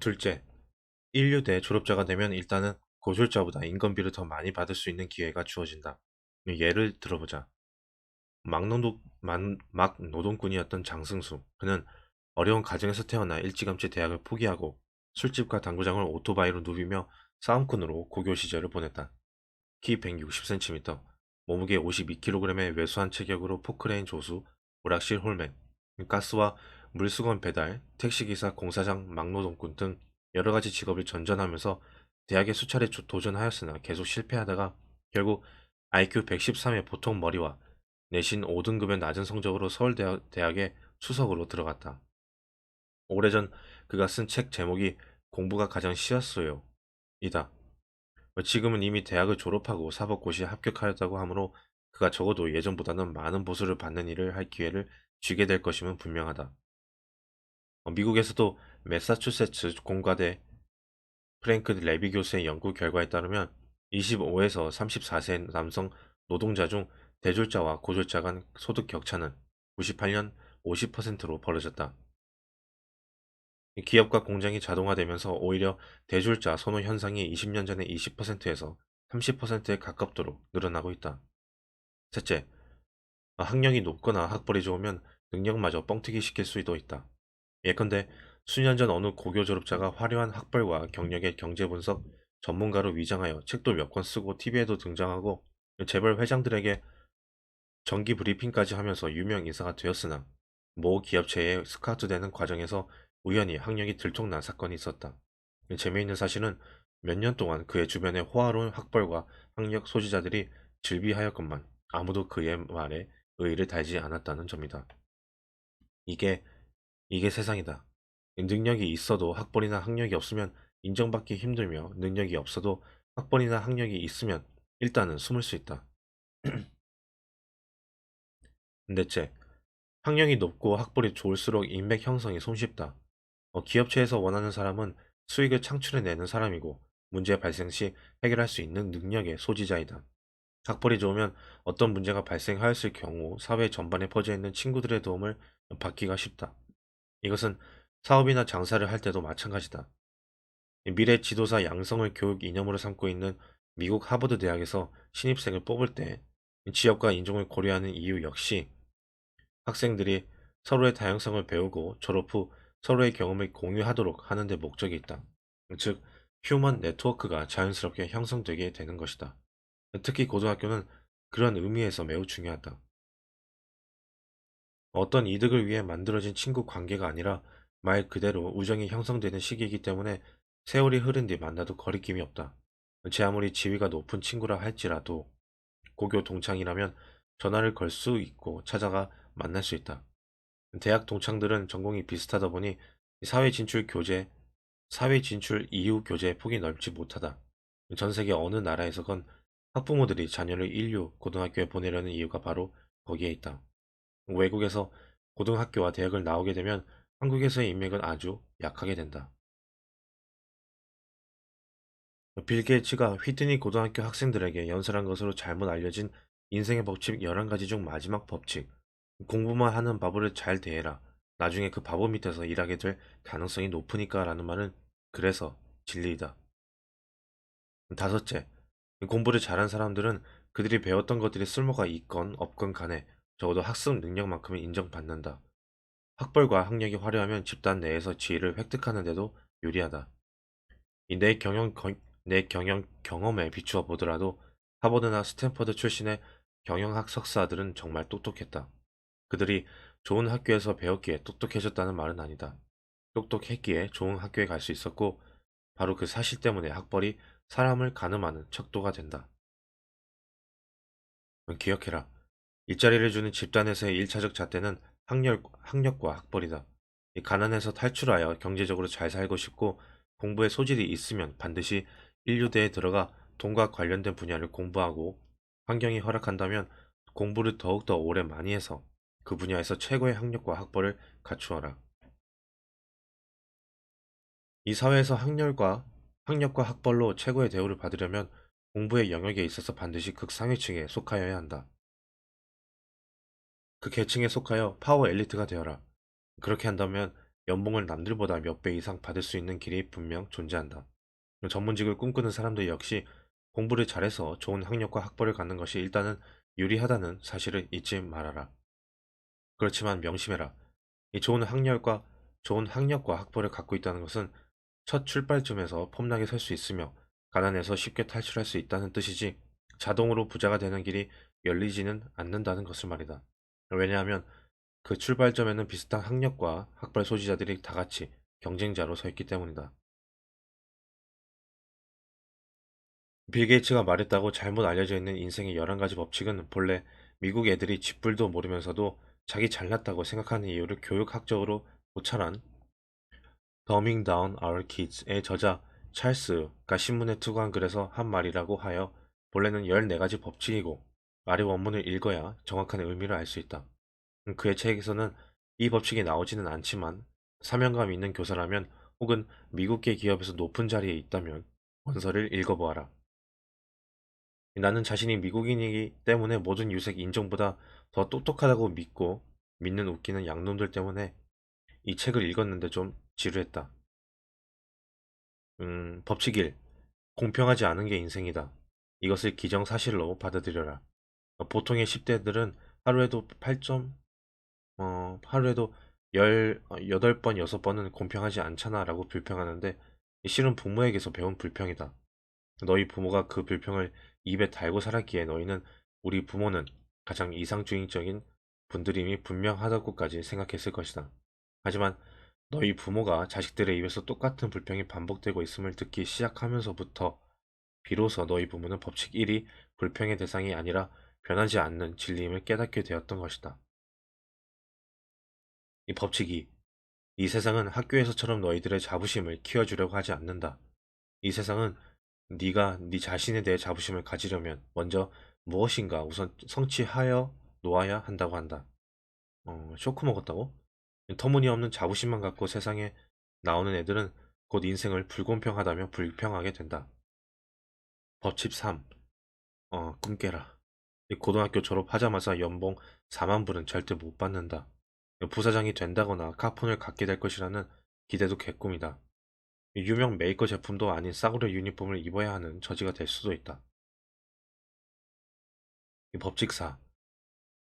둘째, 인류대 졸업자가 되면 일단은 고졸자보다 인건비를 더 많이 받을 수 있는 기회가 주어진다. 예를 들어보자. 막노동, 만- 막 노동꾼이었던 장승수. 그는 어려운 가정에서 태어나 일찌감치 대학을 포기하고 술집과 당구장을 오토바이로 누비며 싸움꾼으로 고교 시절을 보냈다. 키 160cm, 몸무게 52kg의 왜소한 체격으로 포크레인 조수, 오락실 홀맨, 가스와 물수건 배달, 택시기사, 공사장, 막노동꾼 등 여러 가지 직업을 전전하면서 대학에 수차례 조- 도전하였으나 계속 실패하다가 결국 IQ 113의 보통 머리와 내신 5등급의 낮은 성적으로 서울대학에 수석으로 들어갔다. 오래전 그가 쓴 책 제목이 공부가 가장 쉬웠어요. 이다. 지금은 이미 대학을 졸업하고 사법고시에 합격하였다고 하므로 그가 적어도 예전보다는 많은 보수를 받는 일을 할 기회를 쥐게 될 것임은 분명하다. 어, 미국에서도 매사추세츠 공과대 프랭크 레비 교수의 연구 결과에 따르면 25에서 34세 남성 노동자 중 대졸자와 고졸자 간 소득 격차는 98년 50%로 벌어졌다. 이 기업과 공장이 자동화되면서 오히려 대졸자 선호 현상이 20년 전의 20%에서 30%에 가깝도록 늘어나고 있다. 셋째, 아, 학력이 높거나 학벌이 좋으면 능력마저 뻥튀기 시킬 수도 있다. 예컨대 수년 전 어느 고교 졸업자가 화려한 학벌과 경력의 경제 분석 전문가로 위장하여 책도 몇 권 쓰고 TV에도 등장하고 재벌 회장들에게 정기 브리핑까지 하면서 유명 인사가 되었으나 모 기업체에 스카우트되는 과정에서 우연히 학력이 들통난 사건이 있었다. 재미있는 사실은 몇 년 동안 그의 주변에 호화로운 학벌과 학력 소지자들이 즐비하였건만 아무도 그의 말에 의의를 달지 않았다는 점이다. 이게 이게 세상이다. 능력이 있어도 학벌이나 학력이 없으면 인정받기 힘들며 능력이 없어도 학벌이나 학력이 있으면 일단은 숨을 수 있다. 넷째, 학력이 높고 학벌이 좋을수록 인맥 형성이 손쉽다. 어, 기업체에서 원하는 사람은 수익을 창출해내는 사람이고 문제 발생 시 해결할 수 있는 능력의 소지자이다. 학벌이 좋으면 어떤 문제가 발생하였을 경우 사회 전반에 퍼져 있는 친구들의 도움을 받기가 쉽다. 이것은 사업이나 장사를 할 때도 마찬가지다. 미래 지도사 양성을 교육 이념으로 삼고 있는 미국 하버드 대학에서 신입생을 뽑을 때 지역과 인종을 고려하는 이유 역시 학생들이 서로의 다양성을 배우고 졸업 후 서로의 경험을 공유하도록 하는 데 목적이 있다. 즉, 휴먼 네트워크가 자연스럽게 형성되게 되는 것이다. 특히 고등학교는 그런 의미에서 매우 중요하다. 어떤 이득을 위해 만들어진 친구 관계가 아니라 말 그대로 우정이 형성되는 시기이기 때문에 세월이 흐른 뒤 만나도 거리낌이 없다. 제 아무리 지위가 높은 친구라 할지라도 고교 동창이라면 전화를 걸 수 있고 찾아가 만날 수 있다. 대학 동창들은 전공이 비슷하다 보니 사회 진출 교재, 사회 진출 이후 교재의 폭이 넓지 못하다. 전 세계 어느 나라에서건 학부모들이 자녀를 인류 고등학교에 보내려는 이유가 바로 거기에 있다. 외국에서 고등학교와 대학을 나오게 되면 한국에서의 인맥은 아주 약하게 된다. 빌 게이츠가 휘트니 고등학교 학생들에게 연설한 것으로 잘못 알려진 인생의 법칙 11가지 중 마지막 법칙. 공부만 하는 바보를 잘 대해라. 나중에 그 바보 밑에서 일하게 될 가능성이 높으니까 라는 말은 그래서 진리이다. 다섯째, 공부를 잘한 사람들은 그들이 배웠던 것들이 쓸모가 있건 없건 간에 적어도 학습 능력만큼은 인정받는다. 학벌과 학력이 화려하면 집단 내에서 지위를 획득하는 데도 유리하다. 이내 경영, 거- 내 경영 경험에 비추어 보더라도 하버드나 스탠퍼드 출신의 경영학 석사들은 정말 똑똑했다. 그들이 좋은 학교에서 배웠기에 똑똑해졌다는 말은 아니다. 똑똑했기에 좋은 학교에 갈 수 있었고 바로 그 사실 때문에 학벌이 사람을 가늠하는 척도가 된다. 기억해라. 일자리를 주는 집단에서의 일차적 잣대는 학력, 학력과 학벌이다. 이 가난에서 탈출하여 경제적으로 잘 살고 싶고 공부에 소질이 있으면 반드시 인류대에 들어가 돈과 관련된 분야를 공부하고 환경이 허락한다면 공부를 더욱더 오래 많이 해서 그 분야에서 최고의 학력과 학벌을 갖추어라. 이 사회에서 학렬과 학력과 학벌로 최고의 대우를 받으려면 공부의 영역에 있어서 반드시 극상위층에 속하여야 한다. 그 계층에 속하여 파워 엘리트가 되어라. 그렇게 한다면 연봉을 남들보다 몇 배 이상 받을 수 있는 길이 분명 존재한다. 전문직을 꿈꾸는 사람들 역시 공부를 잘해서 좋은 학력과 학벌을 갖는 것이 일단은 유리하다는 사실을 잊지 말아라. 그렇지만 명심해라. 이 좋은 학력과 좋은 학력과 학벌을 갖고 있다는 것은 첫 출발점에서 폼나게 설 수 있으며 가난해서 쉽게 탈출할 수 있다는 뜻이지 자동으로 부자가 되는 길이 열리지는 않는다는 것을 말이다. 왜냐하면 그 출발점에는 비슷한 학력과 학벌 소지자들이 다 같이 경쟁자로 서 있기 때문이다. 빌 게이츠가 말했다고 잘못 알려져 있는 인생의 11가지 법칙은 본래 미국 애들이 쥐뿔도 모르면서도 자기 잘났다고 생각하는 이유를 교육학적으로 고찰한 Dumbing Down Our Kids의 저자 찰스가 신문에 투고한 글에서 한 말이라고 하여 본래는 14가지 법칙이고 아래 원문을 읽어야 정확한 의미를 알 수 있다. 그의 책에서는 이 법칙이 나오지는 않지만 사명감 있는 교사라면 혹은 미국계 기업에서 높은 자리에 있다면 원서를 읽어보아라. 나는 자신이 미국인이기 때문에 모든 유색 인종보다 더 똑똑하다고 믿고 믿는 웃기는 양놈들 때문에 이 책을 읽었는데 좀 지루했다. 음, 법칙 1. 공평하지 않은 게 인생이다. 이것을 기정사실로 받아들여라. 보통의 10대들은 하루에도 8점, 어, 하루에도 18번, 6번은 공평하지 않잖아 라고 불평하는데 실은 부모에게서 배운 불평이다. 너희 부모가 그 불평을 입에 달고 살았기에 너희는 우리 부모는 가장 이상주의적인 분들임이 분명하다고까지 생각했을 것이다. 하지만 너희 부모가 자식들의 입에서 똑같은 불평이 반복되고 있음을 듣기 시작하면서부터 비로소 너희 부모는 법칙 1이 불평의 대상이 아니라 변하지 않는 진리임을 깨닫게 되었던 것이다. 이 법칙 2. 이 세상은 학교에서처럼 너희들의 자부심을 키워주려고 하지 않는다. 이 세상은 네가 네 자신에 대해 자부심을 가지려면 먼저 무엇인가 우선 성취하여 놓아야 한다고 한다. 어, 쇼크 먹었다고? 터무니없는 자부심만 갖고 세상에 나오는 애들은 곧 인생을 불공평하다며 불평하게 된다. 법칙 3. 어, 꿈 깨라. 고등학교 졸업하자마자 연봉 4만 불은 절대 못 받는다. 부사장이 된다거나 카폰을 갖게 될 것이라는 기대도 개꿈이다. 유명 메이커 제품도 아닌 싸구려 유니폼을 입어야 하는 처지가 될 수도 있다. 법칙4.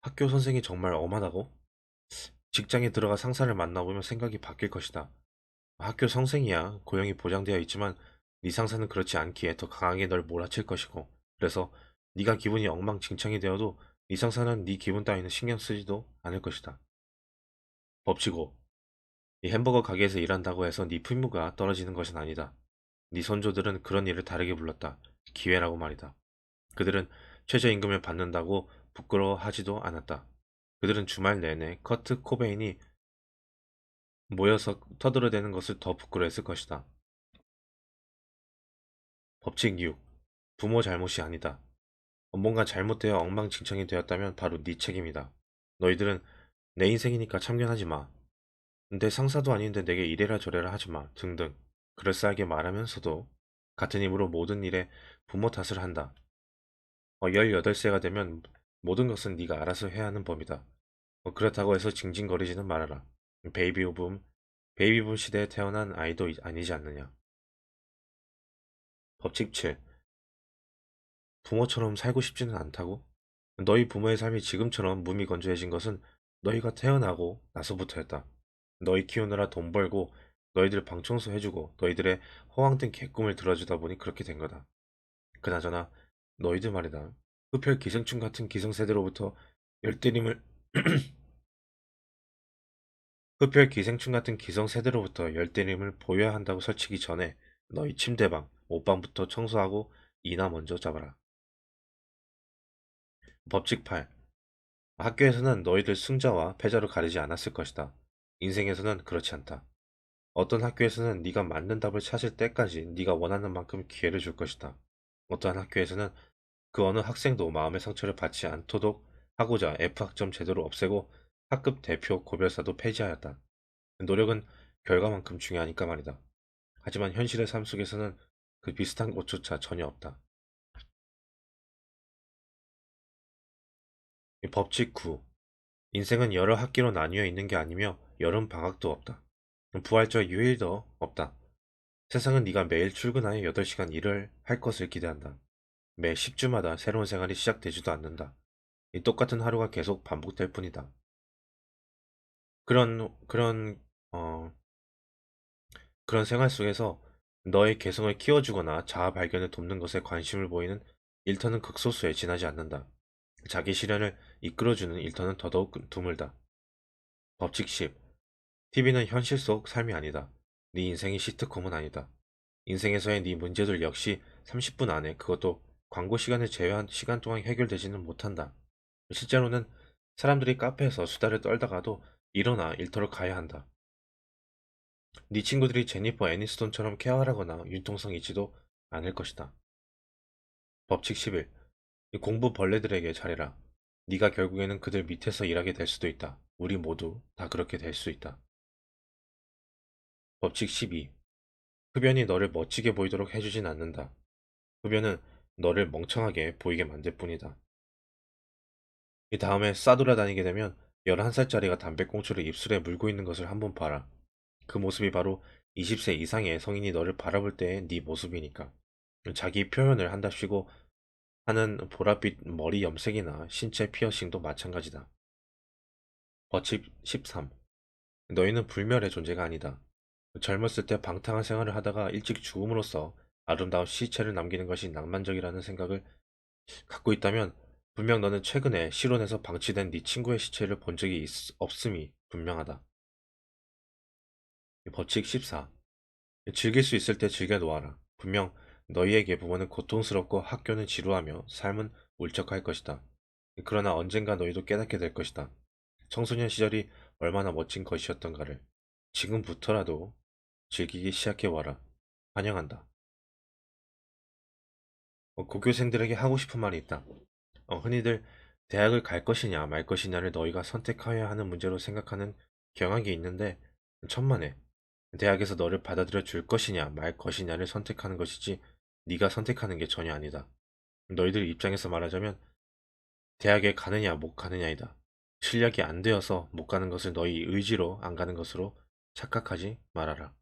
학교 선생이 정말 엄하다고? 직장에 들어가 상사를 만나보면 생각이 바뀔 것이다. 학교 선생이야 고용이 보장되어 있지만 네 상사는 그렇지 않기에 더 강하게 널 몰아칠 것이고 그래서 네가 기분이 엉망진창이 되어도 네 상사는 네 기분 따위는 신경 쓰지도 않을 것이다. 5. 네 햄버거 가게에서 일한다고 해서 네 품무가 떨어지는 것은 아니다. 네 선조들은 그런 일을 다르게 불렀다. 기회라고 말이다. 그들은 최저임금을 받는다고 부끄러워하지도 않았다. 그들은 주말 내내 커트 코베인이 모여서 터들어대는 것을 더 부끄러워했을 것이다. 법칙 6. 부모 잘못이 아니다. 뭔가 잘못되어 엉망진창이 되었다면 바로 네 책임이다. 너희들은 내 인생이니까 참견하지 마. 내 상사도 아닌데 내게 이래라 저래라 하지 마. 등등. 그럴싸하게 말하면서도 같은 힘으로 모든 일에 부모 탓을 한다. 어, 18세가 되면 모든 것은 네가 알아서 해야 하는 법이다. 어, 그렇다고 해서 징징거리지는 말아라. 베이비붐, 베이비붐 시대에 태어난 아이도 아니지 않느냐. 법칙 7. 부모처럼 살고 싶지는 않다고? 너희 부모의 삶이 지금처럼 무미건조해진 것은 너희가 태어나고 나서부터였다. 너희 키우느라 돈 벌고 너희들 방 청소해주고 너희들의 허황된 개꿈을 들어주다 보니 그렇게 된 거다. 그나저나 너희들 말이다. 흡혈 기생충 같은 기성세대로부터 열대림을 흡혈 기생충 같은 기성세대로부터 열대림을 보여야 한다고 설치기 전에 너희 침대방, 옷방부터 청소하고 이나 먼저 잡아라. 법칙 8. 학교에서는 너희들 승자와 패자로 가리지 않았을 것이다. 인생에서는 그렇지 않다. 어떤 학교에서는 네가 맞는 답을 찾을 때까지 네가 원하는 만큼 기회를 줄 것이다. 어떠한 학교에서는 그 어느 학생도 마음의 상처를 받지 않도록 하고자 F학점 제도를 없애고 학급 대표 고별사도 폐지하였다. 노력은 결과만큼 중요하니까 말이다. 하지만 현실의 삶 속에서는 그 비슷한 곳조차 전혀 없다. 법칙 9. 인생은 여러 학기로 나뉘어 있는 게 아니며 여름 방학도 없다. 부활절 유일도 없다. 세상은 네가 매일 출근하여 8시간 일을 할 것을 기대한다. 매 10주마다 새로운 생활이 시작되지도 않는다. 이 똑같은 하루가 계속 반복될 뿐이다. 그런 그런 어 그런 생활 속에서 너의 개성을 키워주거나 자아 발견을 돕는 것에 관심을 보이는 일터는 극소수에 지나지 않는다. 자기 실현을 이끌어주는 일터는 더더욱 드물다. 법칙 10. TV는 현실 속 삶이 아니다. 네 인생이 시트콤은 아니다. 인생에서의 네 문제들 역시 30분 안에 그것도 광고 시간을 제외한 시간 동안 해결되지는 못한다. 실제로는 사람들이 카페에서 수다를 떨다가도 일어나 일터로 가야 한다. 네 친구들이 제니퍼 애니스톤처럼 케어하거나 융통성 있지도 않을 것이다. 법칙 11. 이 공부 벌레들에게 잘해라. 네가 결국에는 그들 밑에서 일하게 될 수도 있다. 우리 모두 다 그렇게 될 수 있다. 법칙 12. 흡연이 너를 멋지게 보이도록 해주진 않는다. 흡연은 너를 멍청하게 보이게 만들 뿐이다. 이 다음에 싸돌아다니게 되면 11살짜리가 담배꽁초를 입술에 물고 있는 것을 한번 봐라. 그 모습이 바로 20세 이상의 성인이 너를 바라볼 때의 네 모습이니까. 자기 표현을 한답시고 하는 보랏빛 머리 염색이나 신체 피어싱도 마찬가지다. 법칙 13. 너희는 불멸의 존재가 아니다. 젊었을 때 방탕한 생활을 하다가 일찍 죽음으로써 아름다운 시체를 남기는 것이 낭만적이라는 생각을 갖고 있다면 분명 너는 최근에 실온에서 방치된 네 친구의 시체를 본 적이 있- 없음이 분명하다. 법칙 14. 즐길 수 있을 때 즐겨 놓아라. 분명 너희에게 부모는 고통스럽고 학교는 지루하며 삶은 울적할 것이다. 그러나 언젠가 너희도 깨닫게 될 것이다. 청소년 시절이 얼마나 멋진 것이었던가를 지금부터라도 즐기기 시작해와라. 환영한다. 어, 고교생들에게 하고 싶은 말이 있다. 어, 흔히들 대학을 갈 것이냐 말 것이냐를 너희가 선택하여야 하는 문제로 생각하는 경향이 있는데 천만에 대학에서 너를 받아들여 줄 것이냐 말 것이냐를 선택하는 것이지 네가 선택하는 게 전혀 아니다. 너희들 입장에서 말하자면 대학에 가느냐 못 가느냐이다. 실력이 안 되어서 못 가는 것을 너희 의지로 안 가는 것으로 착각하지 말아라.